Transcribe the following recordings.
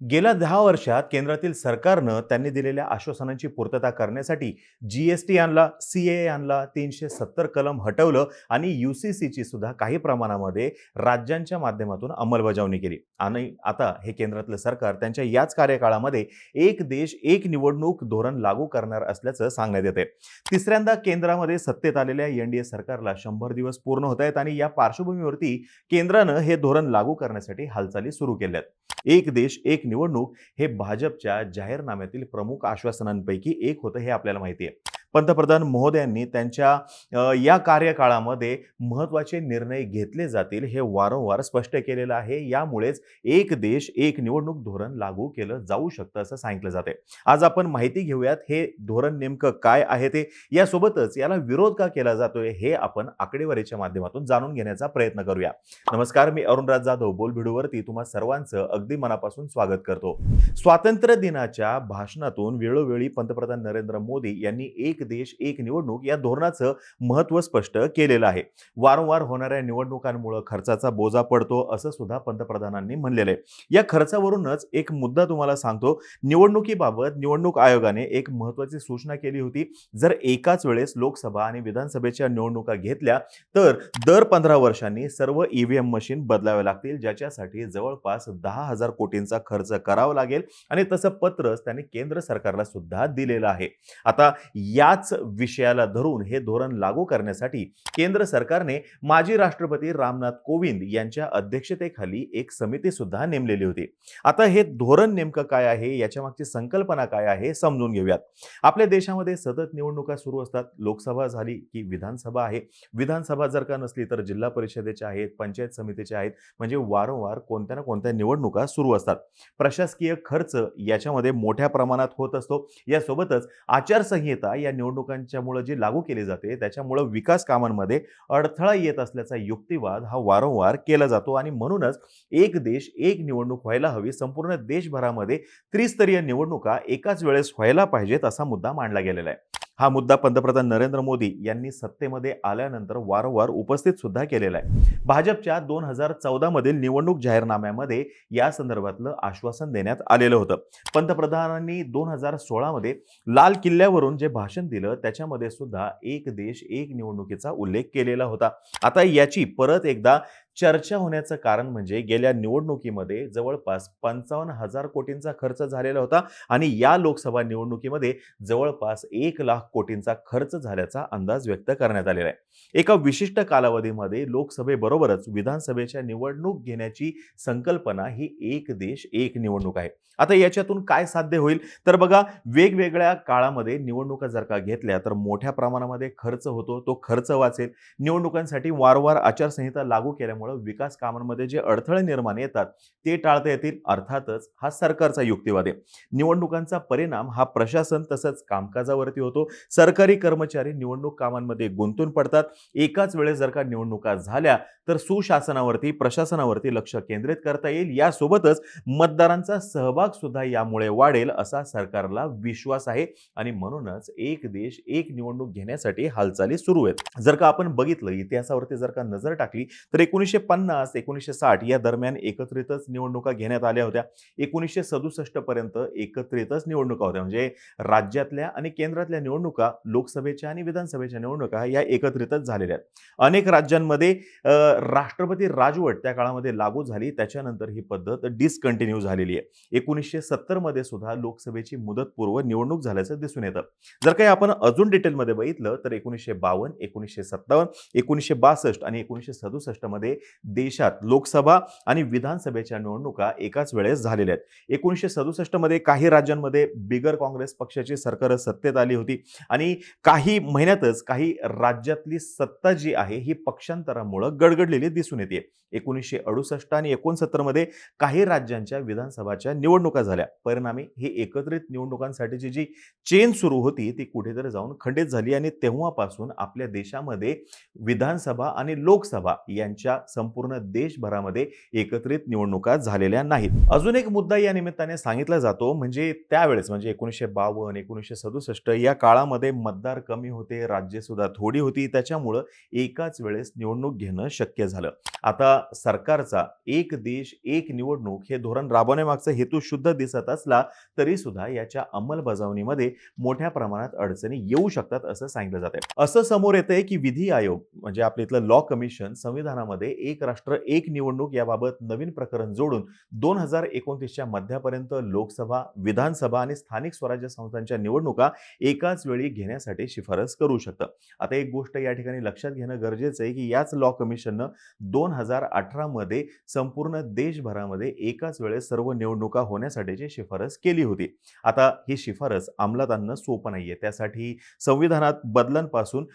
गेल्या दहा वर्षात केंद्रातील सरकारनं त्यांनी दिलेल्या आश्वासनांची पूर्तता करण्यासाठी जी एस टी आणला सी ए आणला तीनशे सत्तर कलम हटवलं आणि यू सी सीची सुद्धा काही प्रमाणामध्ये राज्यांच्या माध्यमातून अंमलबजावणी केली. आणि आता हे केंद्रातलं सरकार त्यांच्या याच कार्यकाळामध्ये एक देश एक निवडणूक धोरण लागू करणार असल्याचं सांगण्यात येते तिसऱ्यांदा केंद्रामध्ये सत्तेत आलेल्या एन डी ए सरकारला शंभर दिवस पूर्ण होत आहेत आणि या पार्श्वभूमीवरती केंद्रानं हे धोरण लागू करण्यासाठी हालचाली सुरू केल्या आहेत एक देश एक निवडणूक हे भाजपच्या जाहीरनाम्यातील प्रमुख आश्वासनांपैकी एक होतं हे आपल्याला माहिती आहे. पंतप्रधान महोदयांनी त्यांच्या या कार्यकाळामध्ये महत्त्वाचे निर्णय घेतले जातील हे वारंवार स्पष्ट केलेलं आहे. यामुळेच एक देश एक निवडणूक धोरण लागू केलं जाऊ शकतं असं सांगितलं जाते आज आपण माहिती घेऊयात हे धोरण नेमकं काय आहे ते. यासोबतच याला विरोध का केला जातोय हे आपण आकडेवारीच्या माध्यमातून जाणून घेण्याचा प्रयत्न करूया. नमस्कार मी अरुणराज जाधव. बोलभिडूवरती तुम्हा सर्वांचं अगदी मनापासून स्वागत करतो. स्वातंत्र्य दिनाच्या भाषणातून वेळोवेळी पंतप्रधान नरेंद्र मोदी यांनी एक देश एक निवडणूक या धोरणाचं महत्त्व स्पष्ट केलेलं आहे. वारंवार होणाऱ्या निवडणुकांमुळे खर्चाचा बोजा पडतो असं सुद्धा पंतप्रधानांनी म्हणलेलं आहे. या खर्चावरूनच एक मुद्दा तुम्हाला सांगतो. निवडणुकीबाबत निवडणूक आयोगाने एक महत्त्वाची सूचना केली होती. जर एकाच वेळेस लोकसभा आणि विधानसभेच्या निवडणुका घेतल्या तर दर पंधरा वर्षांनी सर्व ईव्हीएम मशीन बदलाव्या लागतील ज्याच्यासाठी जवळपास दहा हजार कोटींचा खर्च करावा लागेल आणि तसं पत्रच त्यांनी केंद्र सरकारला सुद्धा दिलेलं आहे. आता या याच विषयाला धरून हे धोरण लागू करण्यासाठी केंद्र सरकारने माजी राष्ट्रपती रामनाथ कोविंद यांच्या अध्यक्षतेखाली एक समिती सुद्धा नेमलेली होती. आता हे धोरण नेमकं काय आहे? याच्या मागची संकल्पना काय आहे? समजून घेऊयात. आपल्या देशामध्ये सतत निवडणुका सुरू असतात. लोकसभा झाली की विधानसभा आहे. विधानसभा जर का नसली तर जिल्हा परिषदेच्या आहेत पंचायत समितीच्या आहेत म्हणजे वारंवार कोणत्या ना कोणत्या निवडणुका सुरू असतात. प्रशासकीय खर्च याच्यामध्ये मोठ्या प्रमाणात होत असतो. यासोबतच आचारसंहिता या निवडणुकांच्यामुळे जी लागू केली जाते त्याच्यामुळं विकास कामांमध्ये अडथळा येत असल्याचा युक्तिवाद हा वारंवार केला जातो आणि म्हणूनच एक देश एक निवडणूक व्हायला हवी संपूर्ण देशभरामध्ये त्रिस्तरीय निवडणुका एकाच वेळेस व्हायला पाहिजेत असा मुद्दा मांडला गेलेला आहे. हा मुद्दा पंतप्रधान नरेंद्र मोदी यांनी सत्तेमध्ये आल्यानंतर वारंवार उपस्थित सुद्धा केलेला आहे. भाजपच्या दोन हजार चौदा मधील निवडणूक जाहीरनाम्यामध्ये या संदर्भातलं आश्वासन देण्यात आलेलं होतं. पंतप्रधानांनी दोन हजार सोळामध्ये लाल किल्ल्यावरून जे भाषण दिलं त्याच्यामध्ये सुद्धा एक देश एक निवडणुकीचा उल्लेख केलेला होता. आता याची परत एकदा चर्चा होण्याचं कारण म्हणजे गेल्या निवडणुकीमध्ये जवळपास पंचावन्न हजार कोटींचा खर्च झालेला होता आणि या लोकसभा निवडणुकीमध्ये जवळपास एक लाख कोटींचा खर्च झाल्याचा अंदाज व्यक्त करण्यात आलेला आहे. एका विशिष्ट कालावधीमध्ये लोकसभेबरोबरच विधानसभेच्या निवडणूक घेण्याची संकल्पना ही एक देश एक निवडणूक आहे. आता याच्यातून काय साध्य होईल? तर बघा वेगवेगळ्या काळामध्ये निवडणुका जर का घेतल्या तर मोठ्या प्रमाणामध्ये खर्च होतो तो खर्च वाचेल. निवडणुकांसाठी वारंवार आचारसंहिता लागू केल्यामुळे विकास कामांमध्ये जे अडथळे निर्माण येतात ते टाळता येतील. अर्थातच हा सरकारचा युक्तिवाद आहे. निवडणुकांचा परिणाम हा प्रशासन तसंच कामकाजावरती होतो. सरकारी कर्मचारी निवडणूक कामांमध्ये गुंतून पडतात. एकाच वेळेस जर का निवडणुका झाल्या तर सुशासनावरती प्रशासनावरती लक्ष केंद्रित करता येईल. यासोबतच मतदारांचा सहभाग सुद्धा यामुळे वाढेल असा सरकारला विश्वास आहे. आणि म्हणूनच एक देश एक निवडणूक घेण्यासाठी हालचाली सुरू आहेत. जर का आपण बघितलं इतिहासावरती जर का नजर टाकली तर एकोणीसशे पन्नास एकोणीसशे साठ या दरम्यान एकत्रितच निवडणुका घेण्यात आल्या होत्या. एकोणीसशे सदुसष्ट पर्यंत एकत्रितच निवडणुका होत्या. म्हणजे राज्यातल्या आणि केंद्रातल्या निवडणुका लोकसभेच्या आणि विधानसभेच्या निवडणुका या एकत्रितच झालेल्या आहेत. अनेक राज्यांमध्ये राष्ट्रपती राजवट त्या काळामध्ये लागू झाली. त्याच्यानंतर ही पद्धत डिसकंटिन्यू झालेली आहे. एकोणीसशे सत्तरमध्ये सुद्धा लोकसभेची मुदतपूर्व निवडणूक झाल्याचं दिसून येतं. जर काही आपण अजून डिटेलमध्ये बघितलं तर एकोणीसशे बावन्न एकोणीसशे सत्तावन्न एकोणीसशे बासष्ट आणि एकोणीसशे सदुसष्टमध्ये देशात लोकसभा आणि विधानसभेच्या निवडणुका एकाच वेळेस झालेल्या आहेत. एकोणीसशे सदुसष्टमध्ये काही राज्यांमध्ये बिगर काँग्रेस पक्षाची सरकार सत्तेत आली होती आणि काही महिन्यातच काही राज्यातली सत्ता जी आहे ही पक्षांतरामुळं गडगडलेली दिसून येते. एकोणीसशे अडुसष्ट आणि एकोणसत्तरमध्ये काही राज्यांच्या विधानसभाच्या निवडणुका झाल्या. परिणामी ही एकत्रित निवडणुकांसाठीची जी चेन सुरू होती ती कुठेतरी जाऊन खंडित झाली आणि तेव्हापासून आपल्या देशामध्ये विधानसभा आणि लोकसभा यांच्या संपूर्ण देशभरामध्ये एकत्रित निवडणुका झालेल्या नाहीत. अजून एक मुद्दा या निमित्ताने सांगितला जातो म्हणजे त्यावेळेस म्हणजे एकोणीसशे बावन्न एकोणीसशे सदुसष्ट या काळामध्ये मतदार कमी होते राज्य सुद्धा थोडी होती त्याच्यामुळं एकाच वेळेस निवडणूक घेणं शक्य झालं. आता सरकारचा एक देश एक निवडणूक हे धोरण राबवण्यामागचा हेतू शुद्ध दिसत असला तरी सुद्धा याच्या अंमलबजावणीमध्ये मोठ्या प्रमाणात अडचणी येऊ शकतात असं सांगितलं जाते असं समोर येतंय की विधी आयोग म्हणजे आपल्या इथलं लॉ कमिशन संविधानामध्ये एक राष्ट्र एक निवडणूक याबाबत नवीन प्रकरण जोडून दोन हजार एकोणतीसच्या मध्यापर्यंत लोकसभा विधानसभा आणि स्थानिक स्वराज्य संस्थांच्या निवडणुका एकाच वेळी घेण्यासाठी शिफारस करू शकतं. आता एक गोष्ट या ठिकाणी लक्षात घेणं गरजेचं आहे की याच लॉ कमिशननं दोन हजार अठरामध्ये संपूर्ण देशभरामध्ये एकाच वेळेस सर्व निवडणुका होण्यासाठीची शिफारस केली होती. आता ही शिफारस अंमलात आणणं सोपं नाहीये. त्यासाठी संविधानात बदलांपासून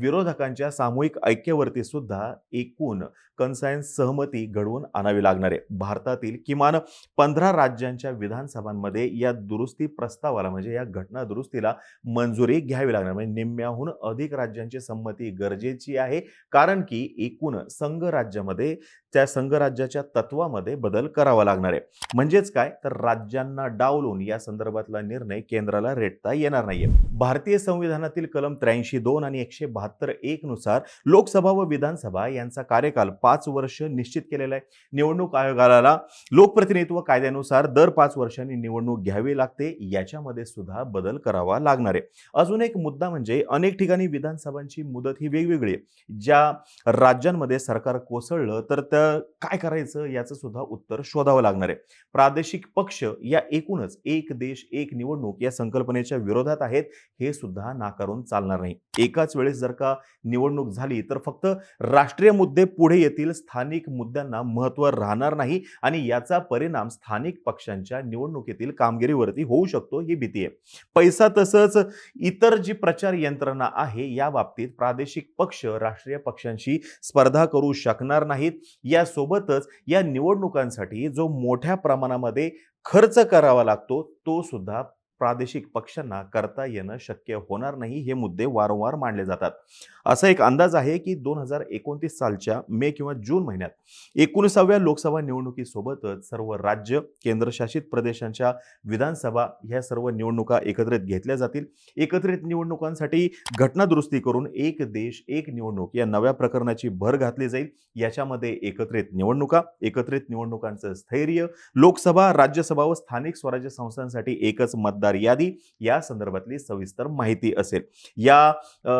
विरोधकांच्या सामूहिक ऐक्यावरती सुद्धा एकूण कन्सायन्स सहमती घडवून आणावी लागणार आहे. भारतातील किमान पंधरा राज्यांच्या विधानसभांमध्ये या दुरुस्ती प्रस्तावाला म्हणजे या घटना दुरुस्तीला मंजुरी घ्यावी लागणार. म्हणजे निम्म्याहून अधिक राज्यांची संमती गरजेची आहे. कारण की एकूण संघ राज्यामध्ये त्या संघराज्याच्या तत्वामध्ये बदल करावा लागणार आहे. म्हणजेच काय? तर राज्यांना डावलून या संदर्भातला निर्णय केंद्राला रेटता येणार नाहीये. भारतीय संविधानातील कलम त्र्याऐंशी दोन आणि एकशे बहात्तर एक नुसार लोकसभा व विधानसभा यांचा कार्यकाल पाच वर्ष निश्चित केलेलं आहे. निवडणूक आयोगाला लोकप्रतिनिधित्व कायद्यानुसार दर पाच वर्षांनी निवडणूक घ्यावी लागते याच्यामध्ये सुद्धा बदल करावा लागणार आहे. अजून एक मुद्दा म्हणजे अनेक ठिकाणी विधानसभांची मुदत ही वेगवेगळी आहे. ज्या राज्यांमध्ये सरकार कोसळलं तर त्या काय करायचं याचं सुद्धा उत्तर शोधावं लागणार आहे. प्रादेशिक पक्ष या एकूणच एक देश एक निवडणूक या संकल्पनेच्या विरोधात आहेत हे सुद्धा नाकारून चालणार नाही. एकाच वेळेस जर का निवडणूक झाली तर फक्त राष्ट्रीय मुद्दे पुढे येतील. स्थानिक मुद्द्यांना महत्त्व राहणार नाही आणि याचा परिणाम स्थानिक पक्षांच्या निवडणुकीतील कामगिरीवरती होऊ शकतो ही भीती आहे. पैसा तसंच इतर जी प्रचार यंत्रणा आहे या बाबतीत प्रादेशिक पक्ष राष्ट्रीय पक्षांशी स्पर्धा करू शकणार नाहीत. यासोबतच या निवडणुकांसाठी जो मोठ्या प्रमाणामध्ये खर्च करावा लागतो तो सुद्धा प्रादेशिक पक्षांना करता येणं शक्य होणार नाही हे मुद्दे वारंवार मांडले जातात. असा एक अंदाज आहे की दोन हजार एकोणतीस सालच्या मे किंवा जून महिन्यात एकोणीसाव्या लोकसभा निवडणुकीसोबतच सर्व राज्य केंद्रशासित प्रदेशांच्या विधानसभा ह्या सर्व निवडणुका एकत्रित घेतल्या जातील. एकत्रित निवडणुकांसाठी घटना दुरुस्ती करून एक देश एक निवडणूक या नव्या प्रकरणाची भर घातली जाईल. याच्यामध्ये एकत्रित निवडणुका एकत्रित निवडणुकांचं स्थैर्य लोकसभा राज्यसभा व स्थानिक स्वराज्य संस्थांसाठी एकच मतदार यादी या संदर्भातली सविस्तर माहिती असेल. या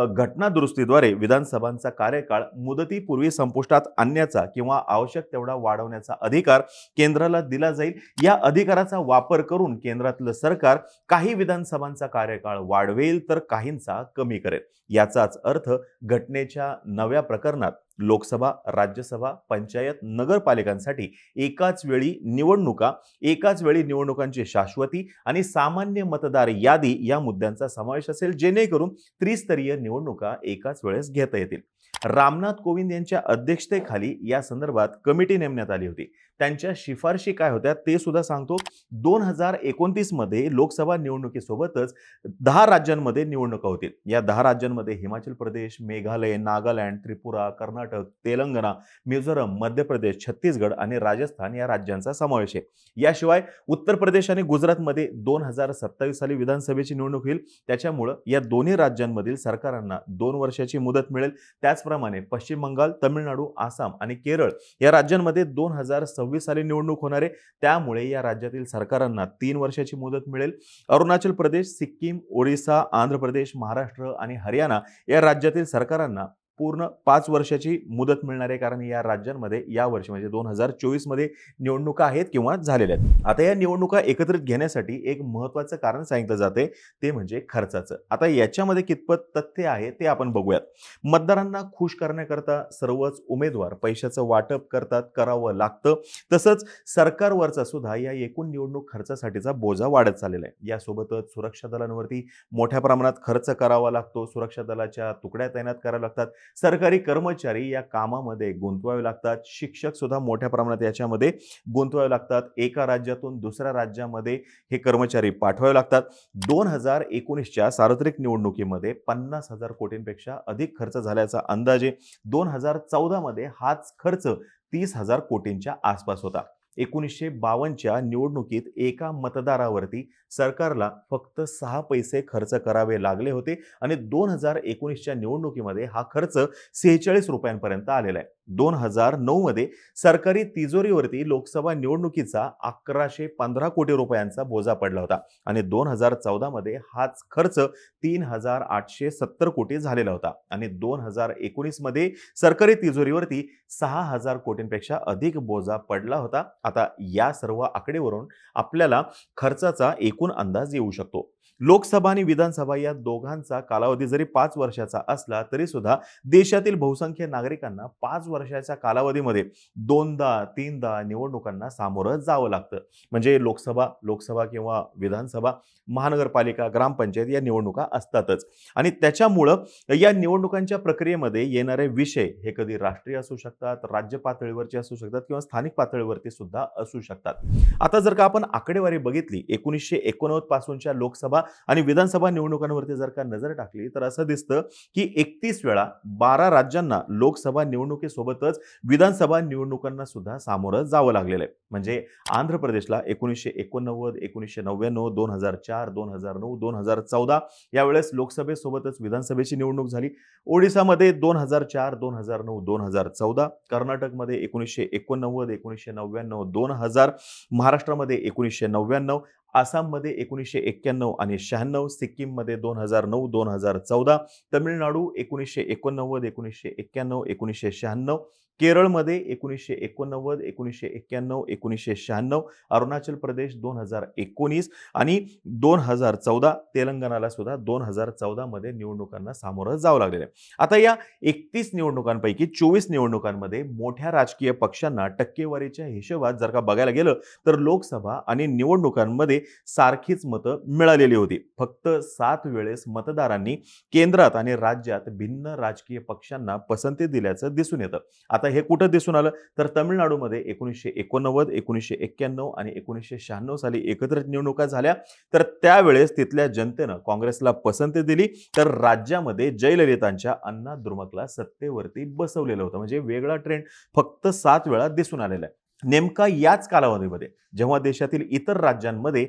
घटना दुरुस्तीद्वारे विधानसभांचा कार्यकाळ मुदतीपूर्वी संपुष्टात आणण्याचा किंवा आवश्यक तेवढा वाढवण्याचा अधिकार केंद्राला दिला जाईल. या अधिकाराचा वापर करून केंद्रातलं सरकार काही विधानसभांचा कार्यकाळ वाढवेल तर काहींचा कमी करेल. याचाच अर्थ घटनेच्या नव्या प्रकरणात लोकसभा राज्यसभा पंचायत नगरपालिकांसाठी एकाच वेळी निवडणुका एकाच वेळी निवडणुकांची शाश्वती आणि सामान्य मतदार यादी या मुद्द्यांचा समावेश असेल जेणेकरून त्रिस्तरीय निवडणुका एकाच वेळेस घेता येतील. रामनाथ कोविंद यांच्या अध्यक्षतेखाली या संदर्भात कमिटी नेमण्यात आली होती. त्यांच्या शिफारशी काय होत्या ते सुद्धा सांगतो. दोन हजार एकोणतीसमध्ये लोकसभा निवडणुकीसोबतच दहा राज्यांमध्ये निवडणुका होतील. या दहा राज्यांमध्ये हिमाचल प्रदेश मेघालय नागालँड त्रिपुरा कर्नाटक तेलंगणा मिझोरम मध्य प्रदेश छत्तीसगड आणि राजस्थान या राज्यांचा समावेश आहे. याशिवाय उत्तर प्रदेश आणि गुजरातमध्ये दोन हजार सत्तावीस साली विधानसभेची निवडणूक होईल. त्याच्यामुळं या दोन्ही राज्यांमधील सरकारांना दोन वर्षाची मुदत मिळेल. त्याचप्रमाणे पश्चिम बंगाल तमिळनाडू आसाम आणि केरळ या राज्यांमध्ये दोन हजार सव्वीस साली निवडणूक होणार आहे. त्यामुळे या राज्यातील सरकारांना तीन वर्षाची मुदत मिळेल. अरुणाचल प्रदेश सिक्कीम ओडिसा आंध्र प्रदेश महाराष्ट्र आणि हरियाणा या राज्यातील सरकारांना पूर्ण पाच वर्षाची मुदत मिळणार आहे कारण या राज्यांमध्ये या वर्षी म्हणजे दोन हजार चोवीसमध्ये निवडणुका आहेत किंवा झालेल्या आहेत. आता या निवडणुका एकत्रित घेण्यासाठी एक महत्त्वाचं कारण सांगितलं जाते ते म्हणजे खर्चाचं. आता याच्यामध्ये कितपत तथ्य आहे ते आपण बघूयात. मतदारांना खुश करण्याकरता सर्वच उमेदवार पैशाचं वाटप करतात करावं लागतं. तसंच सरकारवरचा सुद्धा या एकूण निवडणूक खर्चासाठीचा बोजा वाढत चाललेला आहे. यासोबतच सुरक्षा दलांवरती मोठ्या प्रमाणात खर्च करावा लागतो. सुरक्षा दलाच्या तुकड्या तैनात कराव्या लागतात. सरकारी कर्मचारी या कामामध्ये गुंतवावे लागतात. शिक्षक सुद्धा मोठ्या प्रमाणात याच्यामध्ये गुंतवावे लागतात. एका राज्यातून दुसऱ्या राज्यामध्ये हे कर्मचारी पाठवावे लागतात. दोन हजार एकोणीसच्या सार्वत्रिक निवडणुकीमध्ये पन्नास हजार कोटींपेक्षा अधिक खर्च झाल्याचा अंदाजे दोन हजार चौदामध्ये हाच खर्च तीस हजार कोटींच्या आसपास होता. एकोणीसशे बावन्नच्या निवडणुकीत एका मतदारावरती सरकारला फक्त सहा पैसे खर्च करावे लागले होते आणि दोन हजार एकोणीसच्या निवडणुकीमध्ये हा खर्च सेहेचाळीस रुपयांपर्यंत आलेला आहे. दोन हजार नऊमध्ये सरकारी तिजोरीवरती लोकसभा निवडणुकीचा अकराशे पंधरा कोटी रुपयांचा बोजा पडला होता आणि दोन हजार चौदामध्ये हाच खर्च तीन हजार आठशे सत्तर कोटी झालेला होता आणि दोन हजार एकोणीसमध्ये सरकारी तिजोरीवरती सहा हजार कोटींपेक्षा अधिक बोजा पडला होता. आता या सर्व आकडेवरून आपल्याला खर्चाचा एकूण अंदाज येऊ शकतो. लोकसभा आणि विधानसभा या दोघांचा कालावधी जरी पाच वर्षाचा असला तरी सुद्धा देशातील बहुसंख्य नागरिकांना पाच वर्षाच्या कालावधीमध्ये दोनदा तीनदा निवडणुकांना सामोरं जावं लागतं. म्हणजे लोकसभा लोकसभा किंवा विधानसभा महानगरपालिका ग्रामपंचायत या निवडणुका असतातच. आणि त्याच्यामुळं या निवडणुकांच्या प्रक्रियेमध्ये येणारे विषय हे कधी राष्ट्रीय असू शकतात राज्य पातळीवरचे असू शकतात किंवा स्थानिक पातळीवरती सुद्धा असू शकतात. आता जर का आपण आकडेवारी बघितली एकोणीसशे एकोणनव्वद पासूनच्या लोकसभा आणि विधानसभा निवडणुकांवरती जर का नजर टाकली तर असं दिसतं की एकतीस वेळा बारा राज्यांना लोकसभा निवडणुकीसोबतच विधानसभा निवडणुकांना सुद्धा सामोरं जावं लागलेलं आहे. म्हणजे आंध्र प्रदेशला एकोणीसशे एकोणनव्वद एकोणीसशे नव्याण्णव दोन हजार चार दोन हजार नऊ दोन हजार चौदा यावेळेस लोकसभेसोबतच विधानसभेची निवडणूक झाली. ओडिसामध्ये दोन हजार चार दोन हजार नऊ दोन हजार चौदा कर्नाटकमध्ये एकोणीसशे एकोणनव्वद एकोणीसशे नव्याण्णव दोन हजार महाराष्ट्रामध्ये एकोणीसशे नव्याण्णव आसाममध्ये एकोणीसशे एक्क्याण्णव आणि शहाण्णव सिक्कीममध्ये दोन हजार नऊ दोन हजार चौदा तमिळनाडू एकोणीसशे एकोणनव्वद एकोणीसशे एक्क्याण्णव एकोणीसशे शहाण्णव केरळमध्ये एकोणीसशे एकोणनव्वद एकोणीसशे एक्क्याण्णव एकोणीसशे शहाण्णव अरुणाचल प्रदेश दोन हजार एकोणीस आणि दोन हजार चौदा तेलंगणाला सुद्धा दोन हजार चौदामध्ये निवडणुकांना सामोरं जावं लागलेलं आहे. आता या एकतीस निवडणुकांपैकी चोवीस निवडणुकांमध्ये मोठ्या राजकीय पक्षांना टक्केवारीच्या हिशोबात जर का बघायला गेलं तर लोकसभा आणि निवडणुकांमध्ये सारखीच मतं मिळालेली होती. फक्त सात वेळेस मतदारांनी केंद्रात आणि राज्यात भिन्न राजकीय पक्षांना पसंती दिल्याचं दिसून येतं. आता हे कुठं दिसून आलं? तर तमिळनाडूमध्ये एकोणीसशे एकोणनव्वद एकोणीसशे एक्क्याण्णव आणि एकोणीसशे शहाण्णव साली एकत्रित निवडणुका झाल्या. तर त्यावेळेस तिथल्या जनतेनं काँग्रेसला पसंती दिली. तर राज्यामध्ये जयललितांच्या अण्णा द्रुमकला सत्तेवरती बसवलेलं होतं. म्हणजे वेगळा ट्रेंड फक्त सात वेळा दिसून आलेला आहे. नेमका याच कालावधीमध्ये जेव्हा देशातील इतर राज्यांमध्ये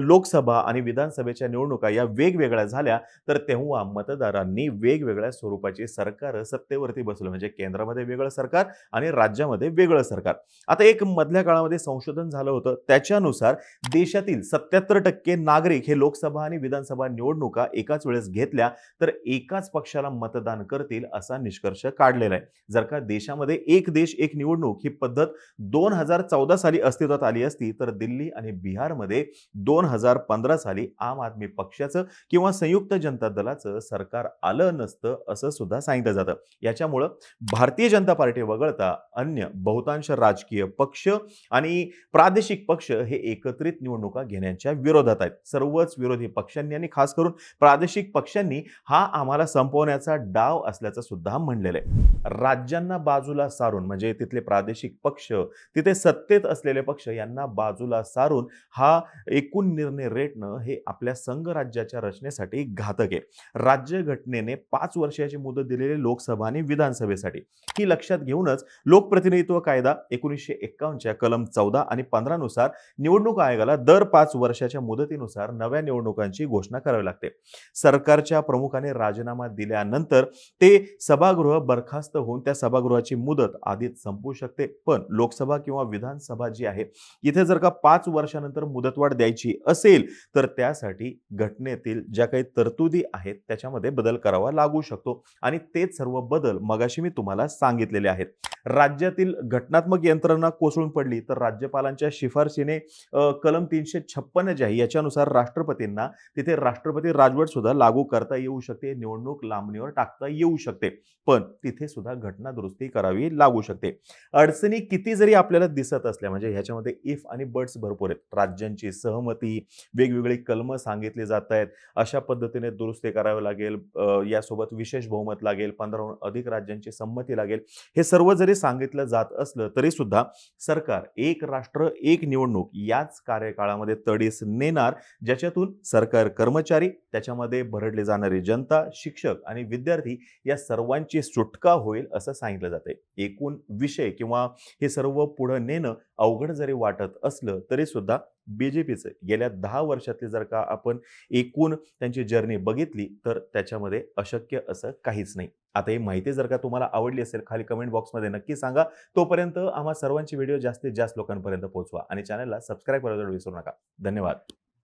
लोकसभा आणि विधानसभेच्या निवडणुका या वेगवेगळ्या झाल्या तर तेव्हा मतदारांनी वेगवेगळ्या स्वरूपाची सरकार सत्तेवरती बसवलं. म्हणजे केंद्रामध्ये वेगळं सरकार आणि राज्यामध्ये वेगळं सरकार. आता एक मधल्या काळामध्ये संशोधन झालं होतं. त्याच्यानुसार देशातील सत्याहत्तर टक्के नागरिक हे लोकसभा आणि विधानसभा निवडणुका एकाच वेळेस घेतल्या तर एकाच पक्षाला मतदान करतील असा निष्कर्ष काढलेला आहे. जर का देशामध्ये एक देश एक निवडणूक ही पद्धत दोन हजार चौदा साली अस्तित्वात आली असती तर दिल्ली आणि बिहारमध्ये दोन हजार पंधरा साली आम आदमी पक्षाचं किंवा संयुक्त जनता दलाचं सरकार आलं नसतं असं सुद्धा सांगितलं जातं. याच्यामुळं भारतीय जनता पार्टी वगळता अन्य बहुतांश राजकीय पक्ष आणि प्रादेशिक पक्ष हे एकत्रित निवडणुका घेण्याच्या विरोधात आहेत. सर्वच विरोधी पक्षांनी आणि खास करून प्रादेशिक पक्षांनी हा आम्हाला संपवण्याचा डाव असल्याचं सुद्धा म्हणलेलं आहे. राज्यांना बाजूला सारून म्हणजे तिथले प्रादेशिक पक्ष तिथे सत्तेत असलेले पक्ष यांना बाजूला सारून हा एकूण निर्णय रेटणं हे आपल्या संघ राज्याच्या रचनेसाठी घातक आहे. राज्यघटनेने पाच वर्षाची मुदत दिलेली लोकसभा आणि विधानसभेसाठी. ही लक्षात घेऊनच लोकप्रतिनिधित्व कायदा एकोणीसशे एक्कावन्नच्या कलम चौदा आणि पंधरा नुसार निवडणूक आयोगाला दर पाच वर्षाच्या मुदतीनुसार नव्या निवडणुकांची घोषणा करावी लागते. सरकारच्या प्रमुखाने राजीनामा दिल्यानंतर ते सभागृह बरखास्त होऊन त्या सभागृहाची मुदत आधीच संपू शकते. पण लोकसभा किंवा विधानसभा जी आहे इथे जर का पाच वर्षानंतर मुदतवाढ द्यायची असेल तर त्यासाठी घटनेतील ज्या काही तरतुदी आहेत त्याच्यामध्ये बदल करावा लागू शकतो. आणि तेच सर्व बदल मगाशी मी तुम्हाला सांगितलेले आहेत. राज्यातील घटनात्मक यंत्रणा कोसळून पडली तर राज्यपालांच्या शिफारशीने कलम तीनशे छप्पन्न जे आहे याच्यानुसार राष्ट्रपतींना तिथे राष्ट्रपती राजवट सुद्धा लागू करता येऊ शकते निवडणूक लांबणीवर टाकता येऊ शकते. पण तिथे सुद्धा घटना दुरुस्ती करावी लागू शकते. अडचणी किती जरी आपल्याला आपल्याला दिसत असल्या म्हणजे ह्याच्यामध्ये इफ आणि बट्स भरपूर आहेत. राज्यांची सहमती वेगवेगळी कलमं सांगितली जात आहेत. अशा पद्धतीने दुरुस्ती करावी लागेल. यासोबत विशेष बहुमत लागेल. पंधराहून अधिक राज्यांची संमती लागेल. हे सर्व जरी सांगितलं जात असलं तरी सुद्धा सरकार एक राष्ट्र एक निवडणूक याच कार्यकाळामध्ये तडीस नेणार ज्याच्यातून सरकार कर्मचारी त्याच्यामध्ये भरडली जाणारी जनता शिक्षक आणि विद्यार्थी या सर्वांची सुटका होईल असं सांगितलं जाते एकूण विषय किंवा हे सर्व पुढं नेणं अवघड जरी वाटत असलं तरी सुद्धा बीजेपीचं गेल्या दहा वर्षातली जर का आपण एकूण त्यांची जर्नी बघितली तर त्याच्यामध्ये अशक्य असं काहीच नाही. आता ही माहिती जर का तुम्हाला आवडली असेल खाली कमेंट बॉक्समध्ये नक्की सांगा. तोपर्यंत आम्हा सर्वांची व्हिडिओ जास्तीत जास्त लोकांपर्यंत पोहोचवा आणि चॅनलला सबस्क्राईब करायला विसरू नका. धन्यवाद.